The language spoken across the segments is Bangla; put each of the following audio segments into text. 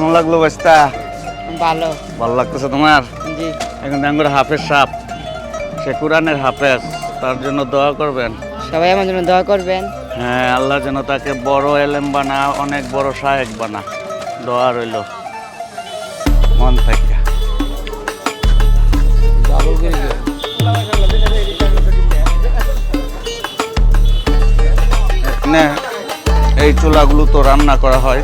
কেমন লাগল বাস্তা? ভালো। ভালো লাগতেছে তোমার? জি। এখন আঙ্গুর হাফেজ সাপ সে কোরআনের হাফেজ তার জন্য দোয়া করবেন। সবাই আমার জন্য দোয়া করবেন। হ্যাঁ আল্লাহ যেন তাকে বড় এলেম বানা অনেক বড় সাহেব বানা। দোয়া রইল। মন থেকে। এই চুলাগুলো তো রান্না করা হয়।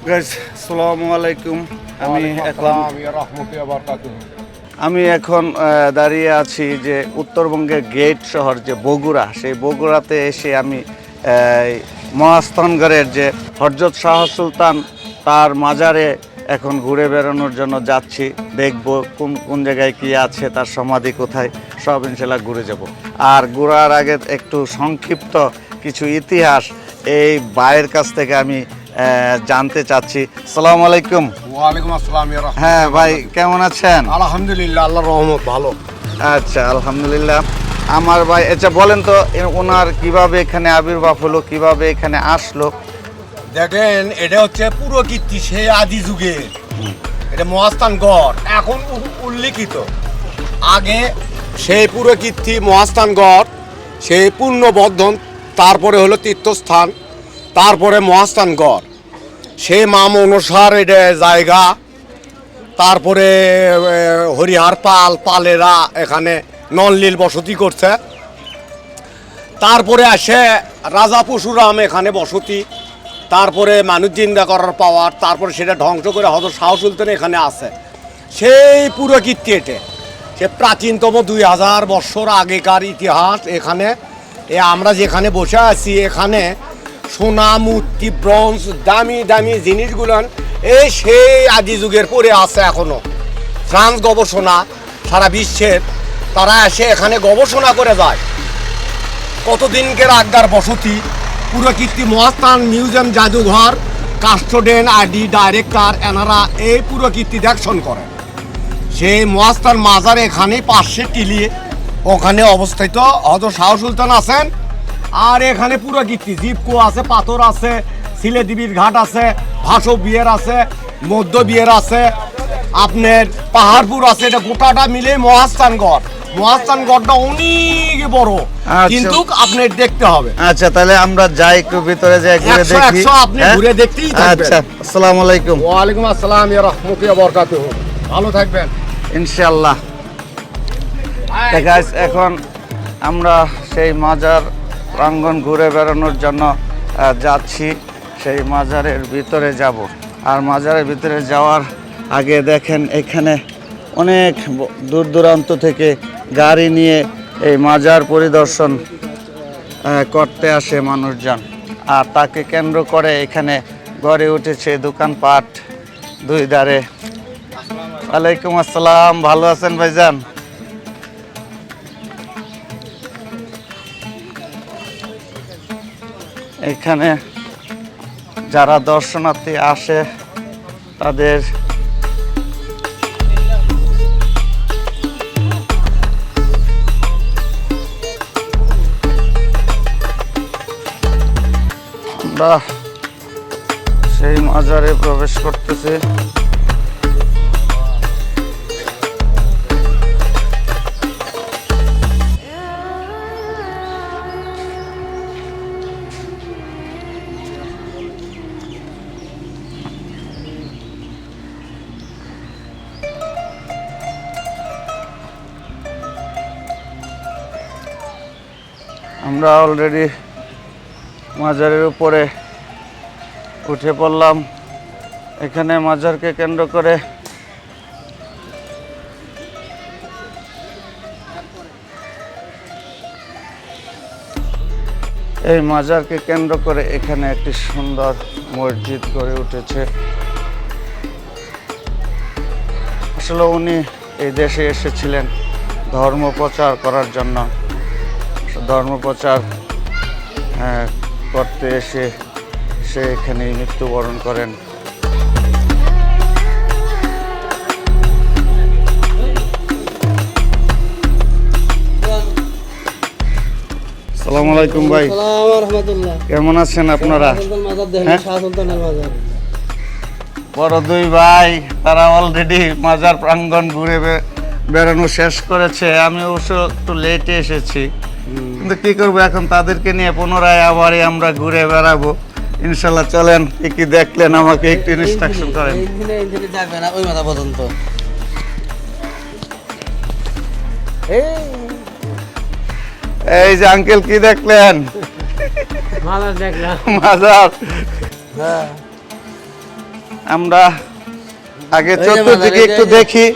আসসালামু আলাইকুম। আমি এখন আমি এখন দাঁড়িয়ে আছি যে উত্তরবঙ্গের গেট শহর যে বগুড়া সেই বগুড়াতে এসে আমি মহাস্থানগড়ের যে হরজত শাহ সুলতান তার মাজারে এখন ঘুরে বেড়ানোর জন্য যাচ্ছি। দেখব কোন কোন জায়গায় কি আছে তার সমাধি কোথায় সব ইনশাল্লাহ ঘুরে যাব। আর ঘোরার আগে একটু সংক্ষিপ্ত কিছু ইতিহাস এই ভাইয়ের কাছ থেকে আমি জানতে চাচ্ছি। সালাম আলাইকুম। ওয়ালাইকুম আসসালাম হ্যাঁ ভাই কেমন আছেন? আলহামদুলিল্লাহ আল্লাহ রহমত ভালো। আচ্ছা আলহামদুলিল্লাহ। আমার ভাই আচ্ছা বলেন তো ওনার কীভাবে এখানে আবির্ভাব হলো কীভাবে এখানে আসলো? দেখেন এটা হচ্ছে পুরো কীর্তি সেই আদি যুগে। এটা মহাস্থান গড় এখন উল্লিখিত। আগে সেই পুরো কীর্তি মহাস্থান গড় সেই পূর্ণবর্ধন তারপরে হলো তীর্থস্থান। তারপরে মহাস্থান গড়। সেই মাম অনুসার এটা জায়গা। তারপরে হরিহার পাল, পালেরা এখানে নললীল বসতি করছে। তারপরে আসে রাজা পশুরাম এখানে বসতি। তারপরে মানুষ জিন্দা করার পাওয়ার, তারপরে সেটা ধ্বংস করে হজর শাহ সুলতান এখানে আছে। সেই পুরো কীর্তি এটে। সে প্রাচীনতম দুই হাজার বৎসর আগেকার ইতিহাস এখানে। এ আমরা যেখানে বসে আছি, এখানে সোনা মূর্তি ব্রঞ্জ, দামি দামি জিনিসগুলো এই সেই আদি যুগের পরে আছে এখনও। ফ্রান্স গবেষণা, সারা বিশ্বের, তারা এসে এখানে গবেষণা করে যায়। কতদিনকের আজ্ঞার বসতি, পুরো কীর্তি মহাস্থান, মিউজিয়াম, জাদুঘর, কাস্টোডেন আইডি ডাইরেক্টর, এনারা এই পুরো কীর্তি দেখশন করে সেই মহাস্থান মাজার এখানে পাশে টিলিয়ে ওখানে অবস্থিত হয়তো শাহ সুলতান আছেন। আর এখানে পুরো কীর্তি জীবকো আছে পাথর আছে সিলেদিবির ঘাট আছে ভাসব বিয়ের আছে মধ্য বিয়ের আছে আপনার পাহাড়পুর আছে এটা গোটাটা মিলে মহাস্থানগড় মহাস্থানগড়টা অনেক বড় আচ্ছা। কিন্তু আপনার দেখতে হবে। আচ্ছা তাহলে আমরা যাই একটু ভিতরে যাই ঘুরে দেখি। আপনি হ্যাঁ? ঘুরে দেখতেই আচ্ছা আসসালামু আলাইকুম। ওয়ালাইকুম আসসালাম ইয়া রাহমাতুল্লাহি ওয়া বারাকাতুহু। ভালো থাকবেন। ইনশাআল্লাহ। এখন আমরা সেই মাজার প্রাঙ্গণ ঘুরে বেড়ানোর জন্য যাচ্ছি। সেই মাজারের ভিতরে যাব। আর মাজারের ভিতরে যাওয়ার আগে দেখেন, এখানে অনেক দূর দূরান্ত থেকে গাড়ি নিয়ে এই মাজার পরিদর্শন করতে আসে মানুষজন। আর তাকে কেন্দ্র করে এখানে গড়ে উঠেছে দোকানপাট দুই ধারে। ওয়ালাইকুম আসসালাম। ভালো আছেন ভাইজান? এখানে যারা দর্শনার্থী আসে তাদের সেই মাজারে প্রবেশ করতেছে। আমরা অলরেডি মাজারের উপরে উঠে পড়লাম। এখানে মাজারকে কেন্দ্র করে এই মাজারকে কেন্দ্র করে এখানে একটি সুন্দর মসজিদ গড়ে উঠেছে। আসলে উনি এই দেশে এসেছিলেন ধর্ম প্রচার করার জন্য। ধর্ম প্রচার করতে এসে সে এখানে মৃত্যুবরণ করেন। সালাম আলাইকুম ভাই। কেমন আছেন আপনারা? হ্যাঁ? বড় দুই ভাই, তারা অলরেডি মাজার প্রাঙ্গণ ঘুরে বেড়ানো শেষ করেছে। আমি অবশ্য একটু লেটে এসেছি। কিন্তু কি করব এখন? তাদেরকে নিয়ে পুনরায় আবারই আমরা ঘুরে বেড়াবো। ইনশাল্লাহ চলেন কি কি দেখলেন আমাকে একটু ইনস্ট্রাকশন করেন। ওই মাথা পর্যন্ত। এই। যে আঙ্কেল কি দেখলেন? মাজার হ্যাঁ। আমরা আগে চতুর্দিকে একটু দেখি।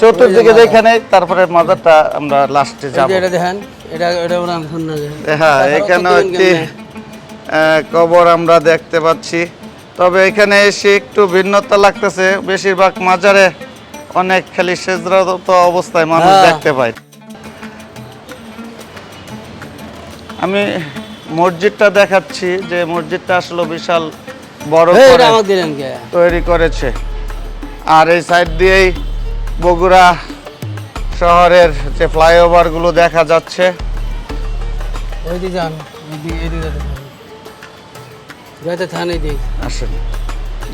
চতুর্দিকে দেখে নেই তারপরে মাজারটা আমরা লাস্টে যাব। এটা দেখেন এটা এটা সন্না যে। হ্যাঁ এখানেও একটি কবর আমরা দেখতে পাচ্ছি। তবে এখানে এসে একটু ভিন্নতা লাগতেছে। বেশিরভাগ মাজারে অনেক খালি সেজরাত অবস্থায় মানুষ হ্যাঁ। দেখতে পায়। আমি মসজিদটা দেখাচ্ছি যে মসজিদটা আসলে বিশাল বড় কে তৈরি করেছে। আর এই সাইড দিয়েই বগুড়া শহরের যে ফ্লাইওভারগুলো দেখা যাচ্ছে।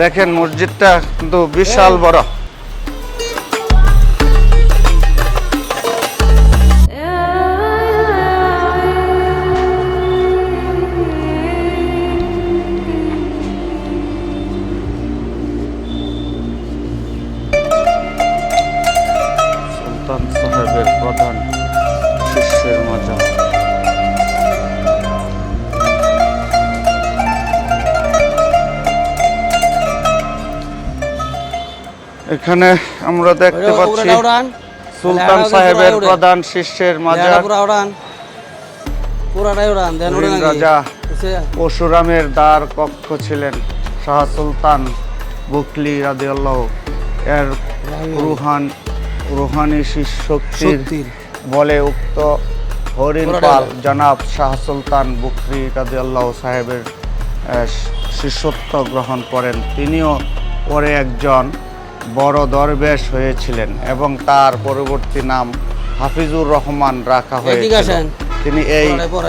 দেখেন মসজিদটা কিন্তু বিশাল বড়। এখানে আমরা দেখতে পাচ্ছি সুলতান সাহেবের প্রধান শিষ্যের মাজার। রাজা? পরশুরামের দ্বার কক্ষ ছিলেন শাহ সুলতান বুকলি রাদিয়াল্লাহ। এর রুহান রুহানি শক্তির। বলে উক্ত হরিণপাল জনাব শাহ সুলতান বুকরি রাদিয়াল্লাহ সাহেবের শিষ্যত্ব গ্রহণ করেন। তিনিও পরে একজন বড় দরবেশ হয়েছিলেন এবং তার পরবর্তী নাম হাফিজুর রহমান রাখা হয়েছিল। তিনি এই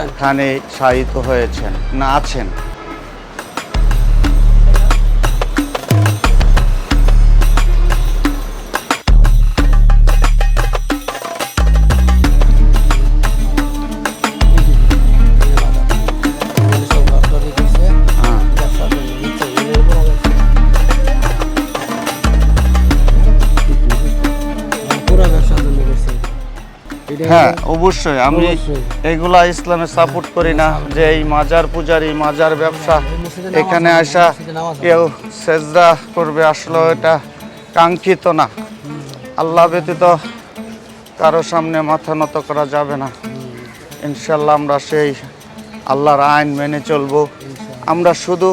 স্থানে সাহিত্য শায়িত হয়েছেন না আছেন। হ্যাঁ। অবশ্যই। আমি এগুলা ইসলামে সাপোর্ট করি না। যে এই মাজার পূজারি মাজার ব্যবসা এখানে আসা। কেউ সেজদা করবে আসলে এটা কাঙ্ক্ষিত না। আল্লাহ ব্যতীত কারও সামনে মাথা নত করা যাবে না। ইনশাল্লাহ আমরা সেই আল্লাহর আইন মেনে চলবো। আমরা শুধু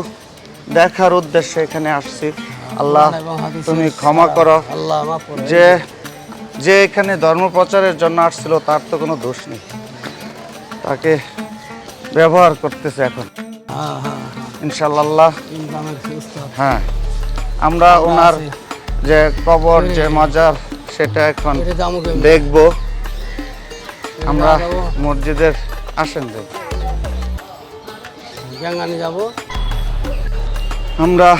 দেখার উদ্দেশ্যে এখানে আসছি। আল্লাহ এবং হাদিসের তুমি ক্ষমা করো। আল্লাহ যে যে এখানে ধর্ম প্রচারের জন্য আসছিল, তার তো কোনো দোষ নেই। তাকে ব্যবহার করতেছে এখন। ইনশাল্লাহ। হ্যাঁ। আমরা ওনার যে কবর, যে মাজার, সেটা এখন দেখব। আমরা মসজিদের আসেন যাব আমরা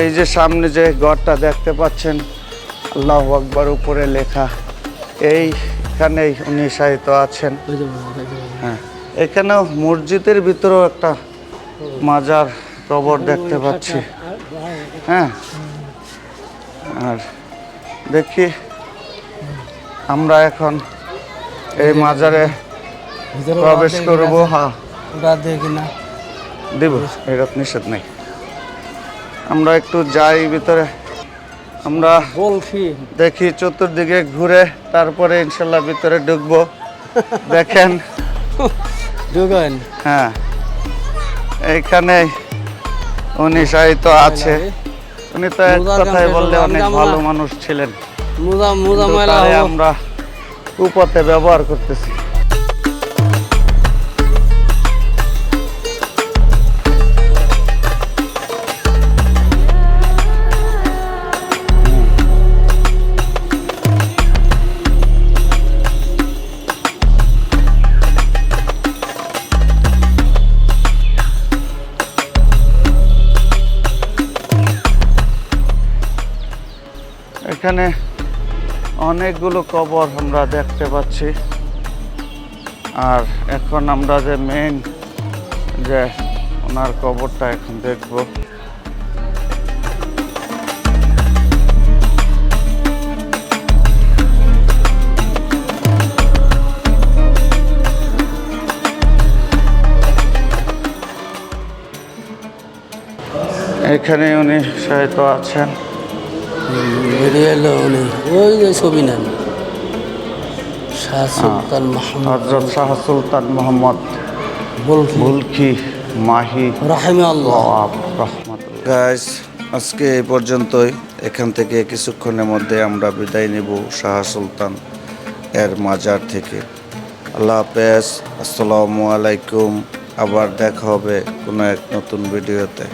এই যে সামনে যে ঘরটা দেখতে পাচ্ছেন, আল্লাহ আকবর, উপরে লেখা। এইখানেই উনি সাহিত্য আছেন। হ্যাঁ এখানেও মসজিদের ভিতরেও একটা মাজার কবর দেখতে পাচ্ছি। হ্যাঁ আর দেখি আমরা এখন এই মাজারে প্রবেশ করব। হ্যাঁ দিব, এরকম নিষেধ নেই। আমরা একটু যাই ভিতরে। আমরা বলছি। দেখি চতুর্দিকে ঘুরে তারপরে ইনশাল্লাহ ভিতরে ঢুকবো। দেখেন। ঢুকেন। হ্যাঁ। এইখানে উনি সাহিত্য আছে। উনি তো এক কথায় বললে অনেক ভালো মানুষ ছিলেন। আমরা কুপথে ব্যবহার করতেছি। এখানে অনেকগুলো কবর আমরা দেখতে পাচ্ছি। আর এখন আমরা যে মেইন যে ওনার কবরটা এখন দেখব। এখানে উনি সাহিত্য আছেন। বেরিয়ে এলো উনি। ওই যে ছবি নেন। শাহ সুলতান মাহমুদ হজরত শাহ সুলতান মোহাম্মদ বলকি মাহি। রাহিমে আল্লাহ গাইস আজকে এই পর্যন্তই। এখান থেকে কিছুক্ষণের মধ্যে আমরা বিদায় নেব শাহ সুলতান এর মাজার থেকে। আল্লাহ হাফেজ। আসসালামু আলাইকুম। আবার দেখা হবে কোনো এক নতুন ভিডিওতে।